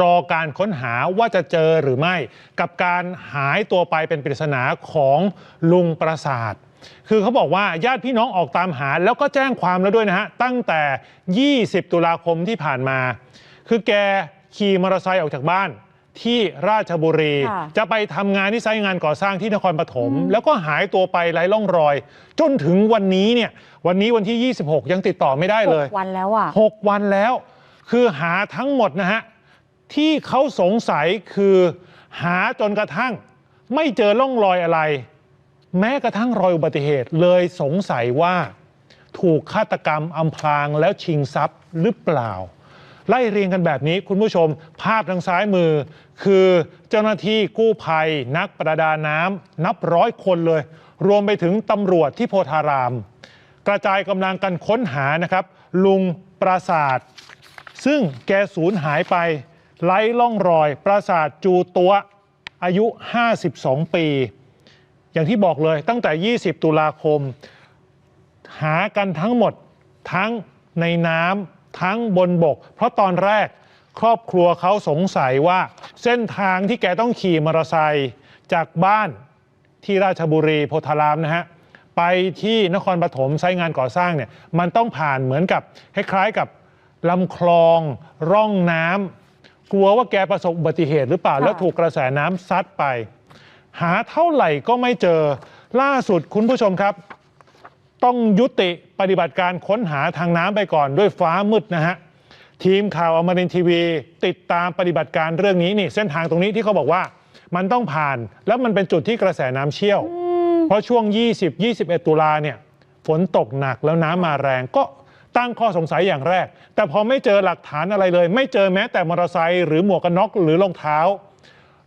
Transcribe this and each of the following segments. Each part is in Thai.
รอการค้นหาว่าจะเจอหรือไม่ กับการหายตัวไปเป็นปริศนาของลุงประสาท คือเขาบอกว่าญาติพี่น้องออกตามหา แล้วก็แจ้งความแล้วด้วยนะฮะ ตั้งแต่ 20 ตุลาคมที่ผ่านมา คือแกขี่มอเตอร์ไซค์ออกจากบ้านที่ราชบุรีค่ะจะไปทำงานที่ไซต์งานก่อสร้างที่นครปฐมแล้วก็หายตัวไปไร้ร่องรอย จนถึงวันนี้เนี่ย วันนี้วันที่ 26 ยังติดต่อไม่ได้เลยหกวันแล้วอะ 6 วันแล้ว คือหาทั้งหมดนะฮะ ที่เขาสงสัยคือหาจนกระทั่ง ไม่เจอร่องรอยอะไร แม้กระทั่งรอยอุบัติเหตุเลยสงสัยว่า ถูกฆาตกรรมอำพรางแล้วชิงทรัพย์หรือเปล่า ไล่เรียงกันแบบนี้คุณผู้ชม ภาพทางซ้ายมือ คือเจ้าหน้าที่กู้ภัย นักประดาน้ำนับร้อยคนเลย รวมไปถึงตำรวจที่โพธาราม กระจายกำลังกันค้นหานะครับ ลุงปราศาสตร์ซึ่งแกสูญหายไป ไร้ล่องรอย ปราสาทจูตัวอายุ 52 ปี อย่างที่บอกเลยตั้งแต่ 20 ตุลาคม หากันทั้งหมดทั้งในน้ำทั้งบนบก เพราะตอนแรกครอบครัวเขาสงสัยว่า เส้นทางที่แกต้องขี่มอเตอร์ไซค์จากบ้านที่ราชบุรีโพธารามนะฮะไปที่นครปฐมไซต์งานก่อสร้างเนี่ยมันต้องผ่านเหมือนกับคล้ายๆกับลำคลองร่องน้ำ ลัวว่าแกประสบอุบัติเหตุหรือเปล่าค่ะแล้วถูกกระแสน้ำซัดไป หาเท่าไหร่ก็ไม่เจอ ล่าสุดคุณผู้ชมครับ ต้องยุติปฏิบัติการค้นหาทางน้ำไปก่อนด้วยฟ้ามืดนะฮะ ทีมข่าวอมรินทร์ทีวี ติดตามปฏิบัติการเรื่องนี้นี่เส้นทางตรงนี้ที่เขาบอกว่า มันต้องผ่านแล้วมันเป็นจุดที่กระแสน้ำเชี่ยว เพราะช่วง 20 21 ตุลาเนี่ย ฝนตกหนักแล้วน้ำมาแรงก็ ตั้งข้อสงสัยอย่างแรก แต่พอไม่เจอหลักฐานอะไรเลย ไม่เจอแม้แต่มอเตอร์ไซค์หรือหมวกกันน็อกหรือรองเท้า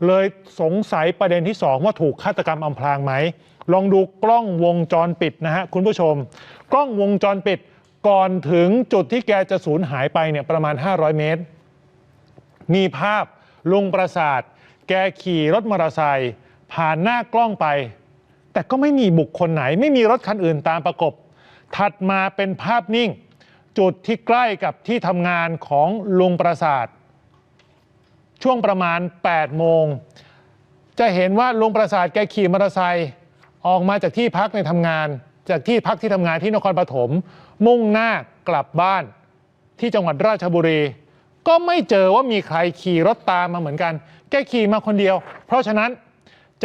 เลยสงสัยประเด็นที่ 2 ว่าถูกฆาตกรรมอำพรางไหม ลองดูกล้องวงจรปิดนะฮะคุณผู้ชม กล้องวงจรปิดก่อนถึงจุดที่แกจะสูญหายไปเนี่ยประมาณ 500 เมตร มีภาพลุงประสาท แกขี่รถมอเตอร์ไซค์ผ่านหน้ากล้องไป แต่ก็ไม่มีบุคคลไหน ไม่มีรถคันอื่นตามประกบ ถัดมาเป็นภาพนิ่ง จุดที่ใกล้กับที่ทำงานของลุงประสาท ช่วงประมาณ 8 โมง จะเห็นว่าลุงประสาทแกขี่มอเตอร์ไซค์ออกมาจากที่พักในทำงาน จากที่พักที่ทำงานที่นครปฐมมุ่งหน้ากลับบ้านที่จังหวัดราชบุรี ก็ไม่เจอว่ามีใครขี่รถตามมาเหมือนกัน แกขี่มาคนเดียว เพราะฉะนั้น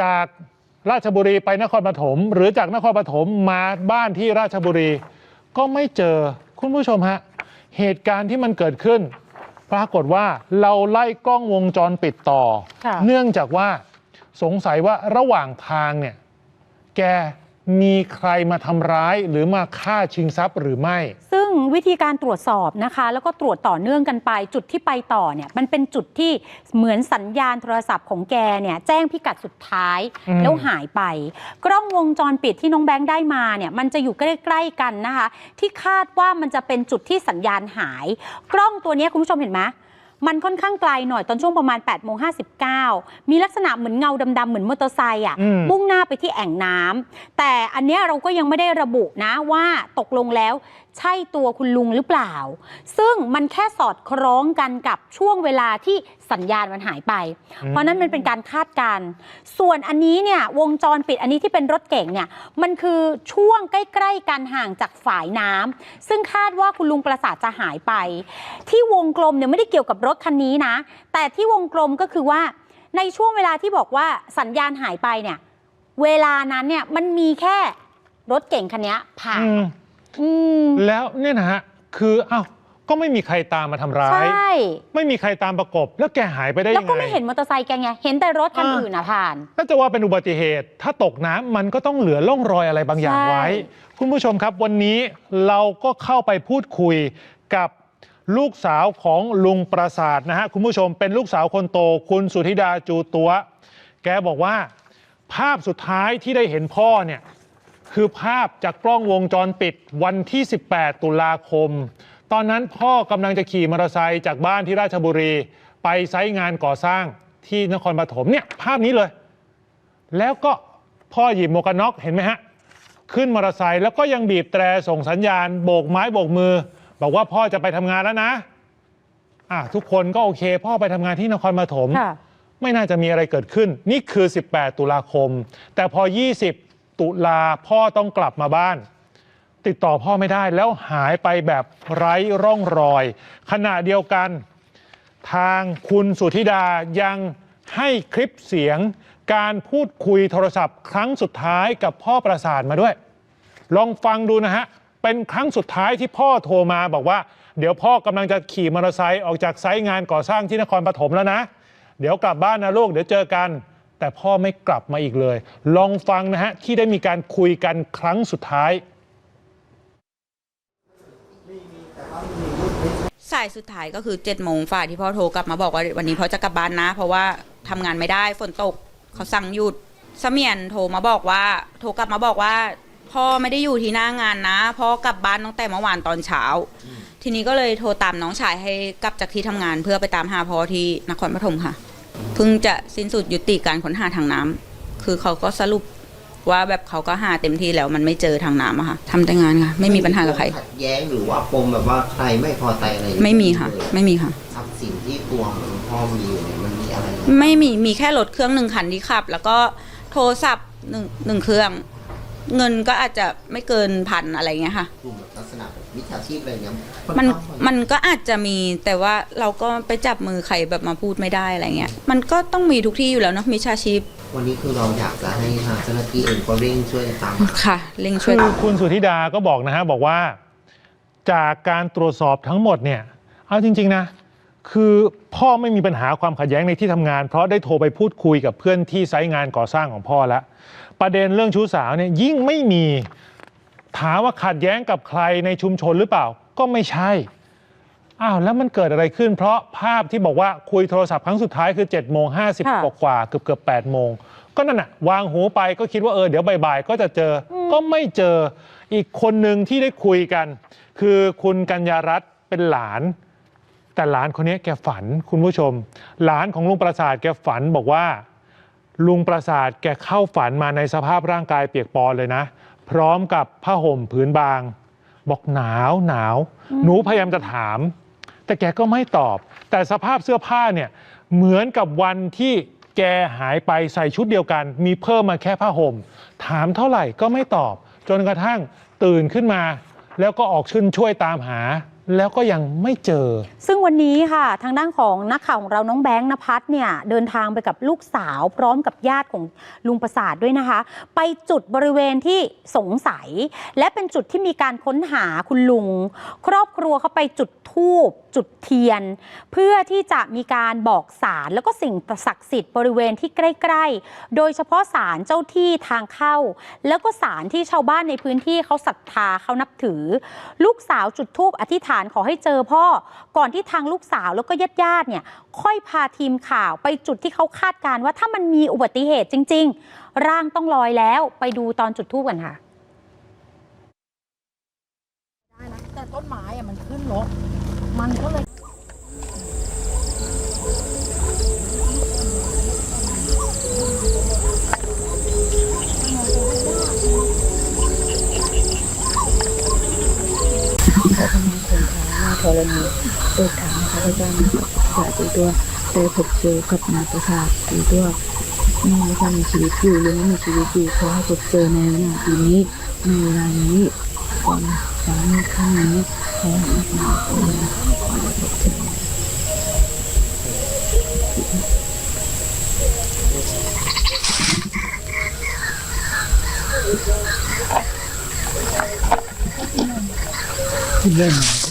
จากราชบุรีไปนครปฐมหรือจากนครปฐมมาบ้านที่ราชบุรี ก็ไม่เจอ คุณผู้ชมฮะ เหตุการณ์ที่มันเกิดขึ้น ปรากฏว่าเราไล่กล้องวงจรปิดต่อ ค่ะ เนื่องจากว่าสงสัยว่าระหว่างทางเนี่ย แกมีใครมาทำร้ายหรือมาฆ่าชิงทรัพย์หรือไม่ ซึ่ง วิธีการตรวจสอบนะคะ แล้วก็ตรวจต่อเนื่องกันไป จุดที่ไปต่อเนี่ยมันเป็นจุดที่เหมือนสัญญาณโทรศัพท์ของแกเนี่ยแจ้งพิกัดสุดท้ายอืม แล้วหายไป กล้องวงจรปิดที่น้องแบงค์ได้มาเนี่ยมันจะอยู่ใกล้ๆกันนะคะ ที่คาดว่ามันจะเป็นจุดที่สัญญาณหาย กล้องตัวเนี้ยคุณผู้ชมเห็นไหมมันค่อนข้างไกลหน่อยตอนช่วงประมาณ8ปดโมงห้มีลักษณะเหมือนเงาดำๆเหมือนมอเตอร์ไซค์อะ อืม มุ่งหน้าไปที่แอ่งน้ำแต่อันเนี้ยเราก็ยังไม่ได้ระบุนะว่าตกลงแล้ว ใช่ตัวคุณลุงหรือเปล่า ซึ่งมันแค่สอดคล้องกันกับช่วงเวลาที่สัญญาณมันหายไป เพราะนั้นมันเป็นการคาดการณ์ส่วนอันนี้เนี่ยวงจรปิดอันนี้ที่เป็นรถเก่งเนี่ยมันคือช่วงใกล้ ๆกันห่างจากฝายน้ำซึ่งคาดว่าคุณลุงประสาทจะหายไป ที่วงกลมเนี่ยไม่ได้เกี่ยวกับรถคันนี้นะ แต่ที่วงกลมก็คือว่าในช่วงเวลาที่บอกว่าสัญญาณหายไปเนี่ย เวลานั้นเนี่ยมันมีแค่รถเก่งคันนี้ผ่าน อืมอืมแล้วเนี่ยนะฮะคืออ้าวก็ไม่มีใครตามมาทำร้าใชย่ ไม่มีใครตามประกบ แล้วแกหายไปได้แล้วยังก็ไง ไม่เห็นมอเตอร์ไซค์แกไง เห็นแต่รถคันอ่า อื่นอะผ่าน ถ้าจะว่าเป็นอุบัติเหตุ ถ้าตกน้ำมันก็ต้องเหลือร่องรอยอะไรบางอย่างใช่ไว้คุณผู้ชมครับวันนี้เราก็เข้าไปพูดคุยกับลูกสาวของลุงประสาทนะฮะ คุณผู้ชมเป็นลูกสาวคนโต คุณสุธิดาจูตัว แกบอกว่า ภาพสุดท้ายที่ได้เห็นพ่อเนี่ย คือภาพจากกล้องวงจรปิดวันที่ 18 ตุลาคม ตอนนั้นพ่อกำลังจะขี่มอเตอร์ไซค์จากบ้านที่ราชบุรี ไปไซต์งานก่อสร้างที่นครปฐมเนี่ยภาพนี้เลย แล้วก็พ่อหยิบหมวกกันน็อกเห็นไหมฮะ ขึ้นมอเตอร์ไซค์แล้วก็ยังบีบแตรส่งสัญญาณ โบกไม้โบกมือ บอกว่าพ่อจะไปทำงานแล้วนะอะทุกคนก็โอเค พ่อไปทำงานที่นครปฐม ค่ะ ไม่น่าจะมีอะไรเกิดขึ้น นี่คือ 18 ตุลาคม แต่พอ 20 ตุลาพ่อต้องกลับมาบ้าน ติดต่อพ่อไม่ได้แล้วหายไปแบบไร้ร่องรอย ขณะเดียวกัน ทางคุณสุธิดายังให้คลิปเสียงการพูดคุยโทรศัพท์ ครั้งสุดท้ายกับพ่อประสาทมาด้วย ลองฟังดูนะฮะ เป็นครั้งสุดท้ายที่พ่อโทรมาบอกว่า เดี๋ยวพ่อกำลังจะขี่มอเตอร์ไซค์ออกจากไซต์งานก่อสร้างที่นครปฐมแล้วนะ เดี๋ยวกลับบ้านนะลูกเดี๋ยวเจอกัน แต่พ่อไม่กลับมาอีกเลย ลองฟังนะฮะ ที่ได้มีการคุยกันครั้งสุดท้าย สายสุดท้ายก็คือ7จ็ดโมงฝ่ายที่พ่อโทรกลับมาบอกว่าวันนี้พ่อจะกลับบ้านนะ เพราะว่าทำงานไม่ได้ฝนตกเขาสั่งหยุดเสมียนโทรมาบอกว่า โทรกลับมาบอกว่า พ่อไม่ได้อยู่ที่หน้างานนะพ่อกลับบ้านตั้งแต่เมื่อวานตอนเช้า ทีนี้ก็เลยโทรตามน้องชายให้กลับจากที่ทำงานเพื่อไปตามหาพ่อที่นครปฐมค่ะ เพิ่งจะสิ้นสุดยุติการค้นหาทางน้ำคือเขาก็สรุปว่าแบบเขาก็หาเต็มที่แล้วมันไม่เจอทางน้ำอะค่ะทำแต่งานค่ะ ไม่มีปัญหากับใครขัดแย้งหรือว่าปมแบบว่าใครไม่พอใจอะไรไม่มีค่ะเลยไม่มีค่ะทรัพย์สินที่ตัวของพ่อมีอยู่เนี่ยมันมีอะไร ไม่มีมีแค่รถเครื่องหนึ่งคันที่ขับ แล้วก็โทรศัพท์หนึ่งหนึ่งเครื่อง เงินก็อาจจะไม่เกินพันอะไรเงี้ยค่ะ กลุ่มแบบลักษณะแบบมิจฉาชีพอะไรเงี้ยมันค่อข้างมันก็อาจจะมีแต่ว่าเราก็ไปจับมือใครแบบมาพูดไม่ได้อะไรเงี้ย มันก็ต้องมีทุกที่อยู่แล้วเนาะมิจฉาชีพวันนี้คือเราอยากจะให้ทางเจ้าหน้าที่เองก็เร่งช่วยตามหา ค่ะเร่งช่คืวยอคุณสุธิดาก็บอกนะฮะ บอกว่าจากการตรวจสอบทั้งหมดเนี่ย เอาจริง ๆ นะ คือพ่อไม่มีปัญหาความขัดแย้งในที่ทำงาน เพราะได้โทรไปพูดคุยกับเพื่อนที่ไซต์งานก่อสร้างของพ่อแล้ว ประเด็นเรื่องชู้สาวเนี่ยยิ่งไม่มีถามว่าขัดแย้งกับใครในชุมชนหรือเปล่า ก็ไม่ใช่อ้าวแล้วมันเกิดอะไรขึ้น เพราะภาพที่บอกว่าคุยโทรศัพท์ครั้งสุดท้ายคือ7จ็ดโมงห้าสิบค่ะกว่าๆเกือบเกือบแปดโมงก็นั่นน่ะวางหูไปก็คิดว่าเออเดี๋ยวบ่ายๆก็จะเจออก็ไม่เจออีกคนหนึ่งที่ได้คุยกัน คือคุณกัญญารัตน์เป็นหลาน แต่หลานคนนี้แกฝันคุณผู้ชม หลานของลุงประสาทแกฝันบอกว่า ลุงประสาทแกเข้าฝันมาในสภาพร่างกายเปียกปอนเลยนะ พร้อมกับผ้าห่มผืนบาง บอกหนาวหนาว หนูพยายามจะถาม แต่แกก็ไม่ตอบ แต่สภาพเสื้อผ้าเนี่ยเหมือนกับวันที่แกหายไปใส่ชุดเดียวกัน มีเพิ่มมาแค่ผ้าห่ม ถามเท่าไหร่ก็ไม่ตอบ จนกระทั่งตื่นขึ้นมา แล้วก็ออกขึ้นช่วยตามหา แล้วก็ยังไม่เจอ ซึ่งวันนี้ค่ะ ทางด้านของนักข่าวของเราน้องแบงค์นภัสเนี่ยเดินทางไปกับลูกสาว พร้อมกับญาติของลุงประสาทด้วยนะคะ ไปจุดบริเวณที่สงสัย และเป็นจุดที่มีการค้นหาคุณลุง ครอบครัวเขาไปจุดธูปจุดเทียน เพื่อที่จะมีการบอกสารแล้วก็สิ่งศักดิ์สิทธิ์บริเวณที่ใกล้ ๆ โดยเฉพาะสารเจ้าที่ทางเข้า แล้วก็สารที่ชาวบ้านในพื้นที่เขาศรัทธาเขานับถือ ลูกสาวจุดธูปอธิษฐานขอให้เจอพ่อ ก่อนที่ทางลูกสาวแล้วก็ญาติๆเนี่ยค่อยพาทีมข่าวไปจุดที่เขาคาดการณ์ว่าถ้ามันมีอุบัติเหตุจริง ๆ ร่างต้องลอยแล้วไปดูตอนจุดทูบกันค่ะได้นะแต่ต้นไม้อะมันขึ้นรกมันก็เลย ธรณีโดยทางข้าพเจ้านะครับสาธุตัวได้พบเจอกับนาประสาทหรือตัวนี่ไม่ว่ามีชีวิตอยู่หรือไม่มีชีวิตอยู่ขอให้พบเจอในวินาทีนี้ในเวลานี้ก่อนสามีครั้งนี้ขอให้มาขอให้พบเจอเนี่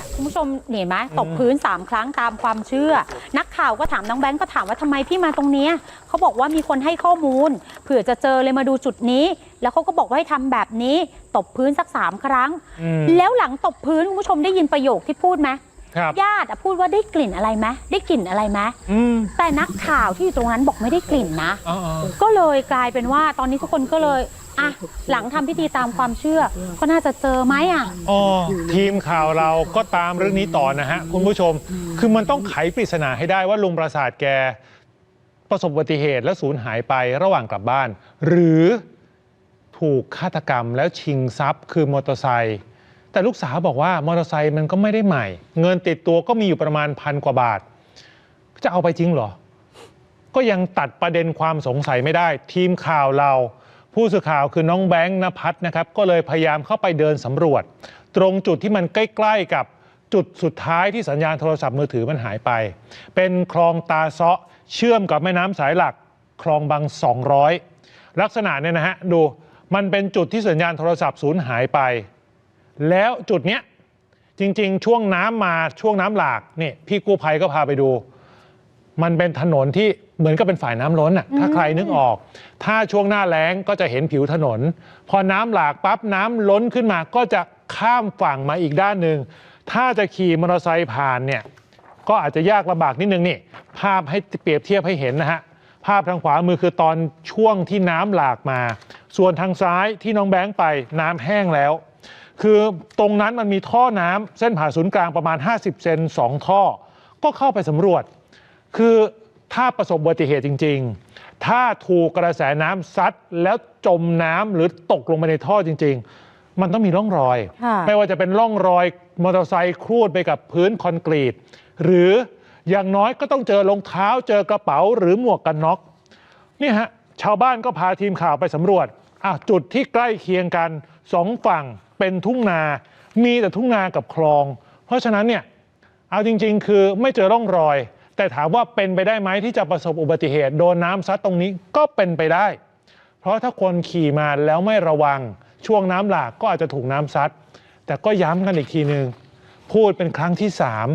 ยคุณผู้ชมเห็นไหมตกพื้น 3 ครั้งตามความเชื่อ นักข่าวก็ถามน้องแบงก์ก็ถามว่าทำไมพี่มาตรงเนี้ยเขาบอกว่ามีคนให้ข้อมูลเผื่อจะเจอเลยมาดูจุดนี้ แล้วเขาก็บอกว่าให้ทำแบบนี้ ตบพื้นสักสามครั้ง อืมแล้วหลังตบพื้นคุณผู้ชมได้ยินประโยคที่พูดไหมครับ ญาติอะพูดว่าได้กลิ่นอะไรไหมได้กลิ่นอะไรไหมอืมแต่นักข่าวที่อยู่ตรงนั้นบอกไม่ได้กลิ่นนะ อ๋อก็เลยกลายเป็นว่าตอนนี้ทุกคนก็เลย อะหลังทำพิธีตามความเชื่อ ก็น่าจะเจอไหมอะอ๋อทีมข่าวเราก็ตามเรื่องนี้ต่อนะฮะคุณผู้ชม คือมันต้องไขปริศนาให้ได้ว่าลุงประสาทแกประสบอุบัติเหตุและสูญหายไประหว่างกลับบ้าน หรือถูกฆาตกรรมแล้วชิงทรัพย์คือมอเตอร์ไซค์แต่ลูกสาวบอกว่ามอเตอร์ไซค์มันก็ไม่ได้ใหม่ เงินติดตัวก็มีอยู่ประมาณพันกว่าบาท จะเอาไปจริงเหรอ ก็ยังตัดประเด็นความสงสัยไม่ได้ ทีมข่าวเรา ผู้สื่อข่าวคือน้องแบงค์นภัทรนะครับก็เลยพยายามเข้าไปเดินสำรวจ ตรงจุดที่มันใกล้ๆกับจุดสุดท้ายที่สัญญาณโทรศัพท์มือถือมันหายไป เป็นคลองตาเซาะเชื่อมกับแม่น้ำสายหลักคลองบาง 200 ลักษณะเนี่ยนะฮะดูมันเป็นจุดที่สัญญาณโทรศัพท์สูญหายไป แล้วจุดเนี้ยจริง ๆ ช่วงน้ำมาช่วงน้ำหลากนี่พี่กู้ภัยก็พาไปดู มันเป็นถนนที่เหมือนกับเป็นฝ่ายน้ำล้นอะถ้าใครนึกออก ถ้าช่วงหน้าแล้งก็จะเห็นผิวถนน พอน้ำหลากปั๊บน้ำล้นขึ้นมาก็จะข้ามฝั่งมาอีกด้านหนึ่งถ้าจะขี่มอเตอร์ไซค์ผ่านเนี่ยก็อาจจะยากลำบากนิดนึงนี่ภาพให้เปรียบเทียบให้เห็นนะฮะ ภาพทางขวามือคือตอนช่วงที่น้ำหลากมา ส่วนทางซ้ายที่น้องแบงค์ไปน้ำแห้งแล้ว คือตรงนั้นมันมีท่อน้ำเส้นผ่าศูนย์กลางประมาณ 50 เซนสองท่อ ก็เข้าไปสำรวจ คือถ้าประสบอุบัติเหตุจริง ๆ ถ้าถูกกระแสน้ำซัดแล้วจมน้ำหรือตกลงไปในท่อจริง ๆ มันต้องมีร่องรอย ค่ะ ไม่ว่าจะเป็นร่องรอยมอเตอร์ไซค์ครูดไปกับพื้นคอนกรีต หรืออย่างน้อยก็ต้องเจอรองเท้าเจอกระเป๋าหรือหมวกกันน็อกนี่ฮะชาวบ้านก็พาทีมข่าวไปสำรวจอะจุดที่ใกล้เคียงกันสองฝั่งเป็นทุ่งนา มีแต่ทุ่งนากับคลอง เพราะฉะนั้นเนี่ยเอาจริง ๆ คือไม่เจอร่องรอย แต่ถามว่าเป็นไปได้ไหมที่จะประสบอุบัติเหตุโดนน้ำซัดตรงนี้ก็เป็นไปได้ เพราะถ้าคนขี่มาแล้วไม่ระวังช่วงน้ำหลากก็อาจจะถูกน้ำซัด แต่ก็ย้ำกันอีกทีหนึ่งพูดเป็นครั้งที่สาม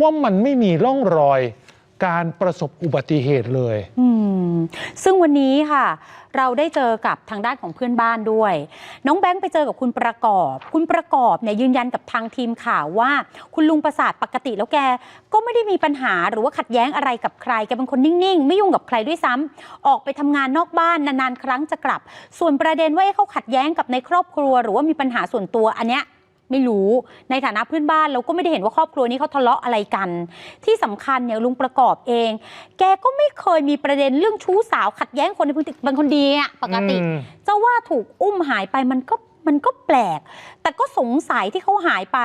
ว่ามันไม่มีร่องรอย การประสบอุบัติเหตุเลยซึ่งวันนี้ค่ะ เราได้เจอกับทางด้านของเพื่อนบ้านด้วย น้องแบงค์ไปเจอกับคุณประกอบ คุณประกอบเนี่ยยืนยันกับทางทีมข่าวว่า คุณลุงประสาทปกติแล้วแก ก็ไม่ได้มีปัญหาหรือว่าขัดแย้งอะไรกับใครแกเป็นคนนิ่งๆ ไม่ยุ่งกับใครด้วยซ้ำออกไปทำงานนอกบ้านนานๆครั้งจะกลับ ส่วนประเด็นว่าเขาขัดแย้งกับในครอบครัว หรือว่ามีปัญหาส่วนตัวอันเนี้ย ไม่รู้ในฐานะเพื่อนบ้านเราก็ไม่ได้เห็นว่าครอบครัวนี้เขาทะเลาะอะไรกัน ที่สำคัญเนี่ยลุงประกอบเอง แกก็ไม่เคยมีประเด็นเรื่องชู้สาวขัดแย้งคนในพื้นที่เป็นคนดีอะปกติ อืมจะว่าถูกอุ้มหายไปมันก็มันก็แปลก แต่ก็สงสัยที่เขาหายไป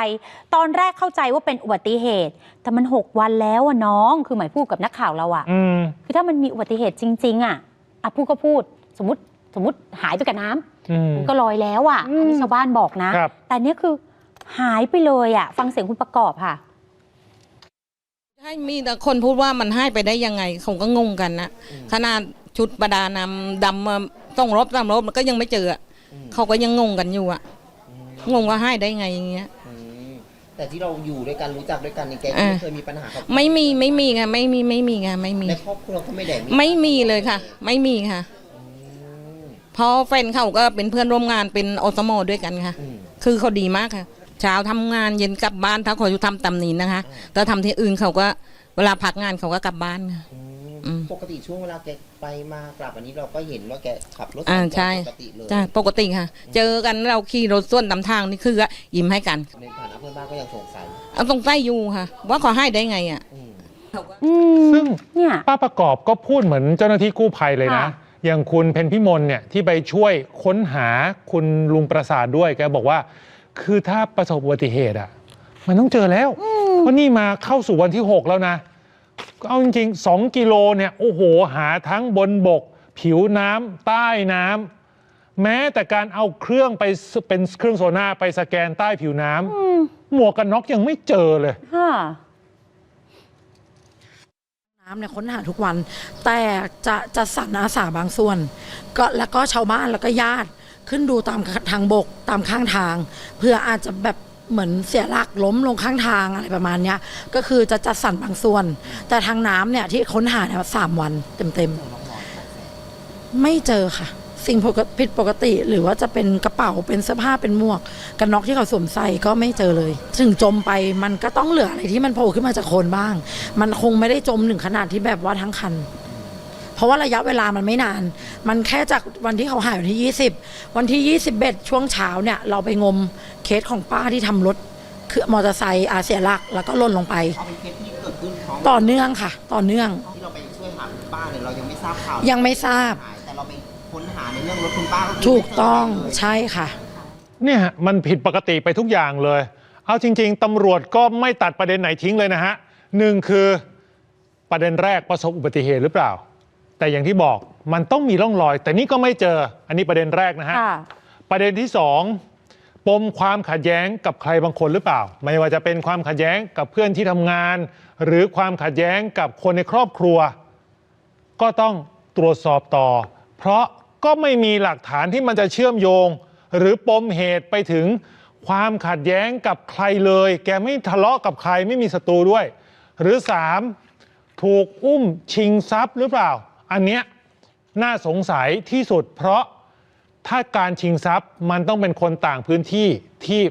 ตอนแรกเข้าใจว่าเป็นอุบัติเหตุ แต่มัน6วันแล้วอะน้อง คือหมายพูดกับนักข่าวเราอะอืม คือถ้ามันมีอุบัติเหตุจริง ๆอะอะพูดก็พูด สมมติสมมติหายไปกับน้ำอืม มันก็ลอยแล้วอะอันนี้ชาวบ้านบอกนะ ครับ แต่เนี้ยคือ หายไปเลยอะฟังเสียงคุณประกอบค่ะ ให้มีแต่คนพูดว่ามันให้ไปได้ยังไงเขาก็งงกันนะขนาดชุดประดาน้ำดำมาต้องรบตามรบมันก็ยังไม่เจออะเขาก็ยังงงกันอยู่อะงงว่าให้ได้ไงอย่างเงี้ยอืมแต่ที่เราอยู่ด้วยกันรู้จักด้วยกันนี่แกอ่าไม่เคยมีปัญหากับไม่มีไม่มีค่ะไม่มีไม่มีค่ะไม่มีในครอบครัวก็ไม่ได้ไม่มีเลยค่ะ ไม่มีค่ะเพราะแฟนเขาก็เป็นเพื่อนร่วมงานเป็นอสมด้วยกันค่ะอืมคือเขาดีมากค่ะ เช้าทำงานเย็นกลับบ้านถ้าเขาอยู่ทำตำนี้นะคะแต่ทำที่อื่นเขาก็เวลาพักงานเขาก็กลับบ้านค่ะอืมอืม ปกติช่วงเวลาแกไปมากลับอันนี้เราก็เห็นว่าแกขับรถอ่าสัญจรใช่ ปกติเลยจ้ะปกติค่ะ เจอกันเราขี่รถส่วนตามทางนี่คือก็ยิ้มให้กันในฐานะเพื่อนบ้านก็ยังสงสัยเอาตรงใต้อยู่ค่ะ ว่าเขาให้ได้ไงอะ อืม อืมซึ่ง เนี่ย ป้าประกอบก็พูดเหมือนเจ้าหน้าที่กู้ภัยเลยนะ ค่ะ อย่างคุณเพนพิมลเนี่ยที่ไปช่วยค้นหาคุณลุงประสาทด้วย แกบอกว่า คือถ้าประสบอุบัติเหตุอะ มันต้องเจอแล้ว เพราะนี่มาเข้าสู่วันที่ 6 แล้วนะ เอาจริงๆ 2 กิโลเนี่ย โอ้โห หาทั้งบนบก ผิวน้ำใต้น้ำแม้แต่การเอาเครื่องไปสเป็นเครื่องโซน่าร์ไปสแกนใต้ผิวน้ำหมวกกันน็อกยังไม่เจอเลยค่ะน้ำเนี่ยค้นหาทุกวัน แต่จะจะสั่นอาสาบางส่วน ก็แล้วก็ชาวบ้านแล้วก็ญาติ ขึ้นดูตามทางบกตามข้างทาง เพื่ออาจจะแบบเหมือนเสียหลักล้มลงข้างทางอะไรประมาณเนี้ยก็คือจะจัดสั่นบางส่วน แต่ทางน้ำเนี่ยที่ค้นหาเนี่ยสามวันเต็มๆ ไม่เจอค่ะ สิ่งผิดปกติหรือว่าจะเป็นกระเป๋าเป็นเสื้อผ้าเป็นหมวก กันน็อกที่เขาสวมใส่ก็ไม่เจอเลย ถึงจมไปมันก็ต้องเหลืออะไรที่มันโผล่ขึ้นมาจากโคลนบ้าง มันคงไม่ได้จมถึงขนาดที่แบบว่าทั้งคัน เพราะว่าระยะเวลามันไม่นาน มันแค่จากวันที่เขาหายวันที่ 20 วันที่ 21 ช่วงเช้าเนี่ยเราไปงมเคสของป้าที่ทำรถคือมอเตอร์ไซค์อาเสียหลักแล้วก็หล่นลงไป เอาเป็นเคสที่เกิดขึ้นพร้อมต่อเนื่องค่ะ ต่อเนื่อง ที่เราไปช่วยหาคุณป้าเนี่ยเรายังไม่ทราบข่าวยังไม่ทราบ หายแต่เราไปค้นหาในเรื่องรถคุณป้าก็คือถูกต้องไม่เจใช่ค่ะ เนี่ยมันผิดปกติไปทุกอย่างเลย เอาจริง ๆตำรวจก็ไม่ตัดประเด็นไหนทิ้งเลยนะฮะหนึ่งคือประเด็นแรกประสบอุบัติเหตุหรือเปล่า แต่อย่างที่บอกมันต้องมีร่องรอย แต่นี่ก็ไม่เจอ อันนี้ประเด็นแรกนะฮะ ค่ะ ประเด็นที่สองปมความขัดแย้งกับใครบางคนหรือเปล่า ไม่ว่าจะเป็นความขัดแย้งกับเพื่อนที่ทำงาน หรือความขัดแย้งกับคนในครอบครัว ก็ต้องตรวจสอบต่อ เพราะก็ไม่มีหลักฐานที่มันจะเชื่อมโยง หรือปมเหตุไปถึงความขัดแย้งกับใครเลย แกไม่ทะเลาะกับใครไม่มีศัตรูด้วย หรือสามถูกอุ้มชิงทรัพย์หรือเปล่า อันเนี้ยน่าสงสัยที่สุด เพราะถ้าการชิงทรัพย์มันต้องเป็นคนต่างพื้นที่ที่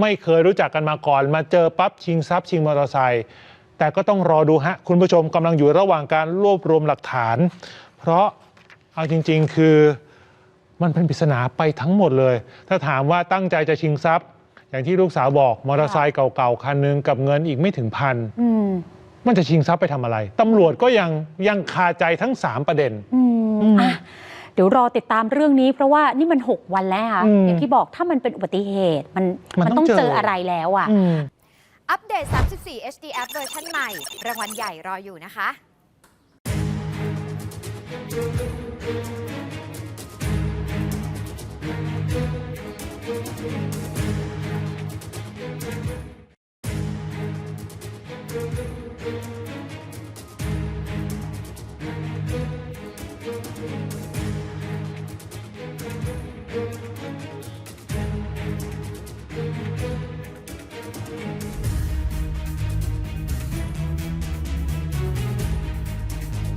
ไม่เคยรู้จักกันมาก่อน มาเจอปั๊บชิงทรัพย์ชิงมอเตอร์ไซค์แต่ก็ต้องรอดูฮะ คุณผู้ชมกำลังอยู่ระหว่างการรวบรวมหลักฐาน เพราะเอาจริง ๆ คือมันเป็นปริศนาไปทั้งหมดเลย ถ้าถามว่าตั้งใจจะชิงทรัพย์ อย่างที่ลูกสาวบอกมอเตอร์ไซค์เก่าๆคันหนึงกับเงินอีกไม่ถึงพัน อืม มันจะชิงทรัพย์ไปทำอะไรตำรวจก็ยังยังคาใจทั้งสามประเด็นอืมอะเดี๋ยวรอติดตามเรื่องนี้ เพราะว่านี่มันหกวันแล้วค่ะอย่างที่บอกถ้ามันเป็นอุบัติเหตุมันมันต้องเจออะไรแล้วอะอัปเดต 34 HD App เวอร์ชันใหม่ รางวัลใหญ่รออยู่นะคะ